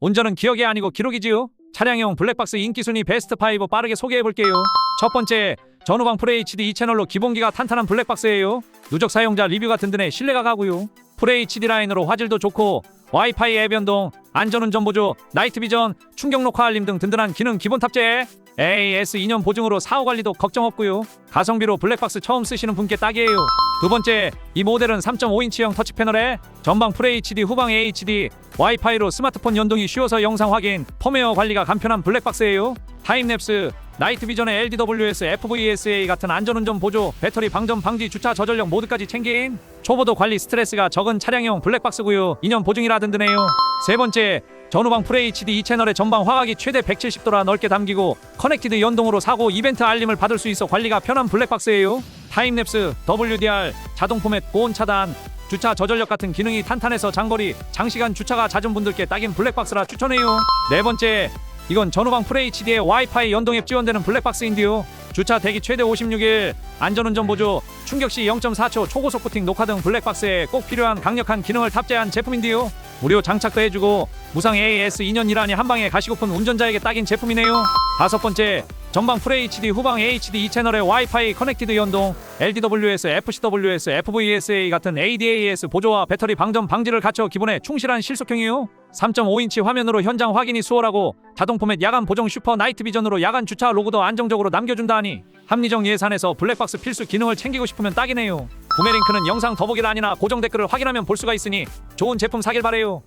운전은 기억이 아니고 기록이지요. 차량용 블랙박스 인기 순위 베스트 5 빠르게 소개해 볼게요. 첫 번째, 전후방 FHD 2채널로 기본기가 탄탄한 블랙박스예요. 누적 사용자 리뷰가 든든해 신뢰가 가고요. FHD 라인으로 화질도 좋고 와이파이 앱 연동, 안전운전 보조, 나이트 비전, 충격 녹화 알림 등 든든한 기능 기본 탑재. AAS 2년 보증으로 사후 관리도 걱정 없고요. 가성비로 블랙박스 처음 쓰시는 분께 딱이에요. 두 번째, 이 모델은 3.5인치형 터치 패널에 전방 FHD, 후방 HD, 와이파이로 스마트폰 연동이 쉬워서 영상 확인, 펌웨어 관리가 간편한 블랙박스예요. 타임랩스, 나이트 비전의 LDWS, FVSA 같은 안전운전 보조, 배터리 방전 방지, 주차 저전력 모드까지 챙긴 초보도 관리 스트레스가 적은 차량용 블랙박스고요. 2년 보증이라 든든해요. 세 번째, 전후방 FHD 2채널의 전방 화각이 최대 170도라 넓게 담기고 커넥티드 연동으로 사고 이벤트 알림을 받을 수 있어 관리가 편한 블랙박스예요. 타임랩스, WDR, 자동 포맷, 고온 차단, 주차 저전력 같은 기능이 탄탄해서 장거리, 장시간 주차가 잦은 분들께 딱인 블랙박스라 추천해요. 네 번째, 이건 전후방 FHD에 와이파이 연동 앱 지원되는 블랙박스인데요. 주차 대기 최대 56일, 안전운전 보조, 충격 시 0.4초 초고속 부팅 녹화 등 블랙박스에 꼭 필요한 강력한 기능을 탑재한 제품인데요. 무료 장착도 해주고 무상 AAS 2년 일하니 한 방에 가시고픈 운전자에게 딱인 제품이네요. 다섯 번째, 전방 FHD 후방 HD 2채널의 와이파이 커넥티드 연동, LDWS, FCWS, FVSA 같은 ADAS 보조와 배터리 방전 방지를 갖춰 기본에 충실한 실속형이요. 3.5인치 화면으로 현장 확인이 수월하고 자동 포맷 야간 보정 슈퍼 나이트 비전으로 야간 주차 로그도 안정적으로 남겨준다 하니 합리적 예산에서 블랙박스 필수 기능을 챙기고 싶으면 딱이네요. 구매 링크는 영상 더보기란이나 고정 댓글을 확인하면 볼 수가 있으니 좋은 제품 사길 바래요.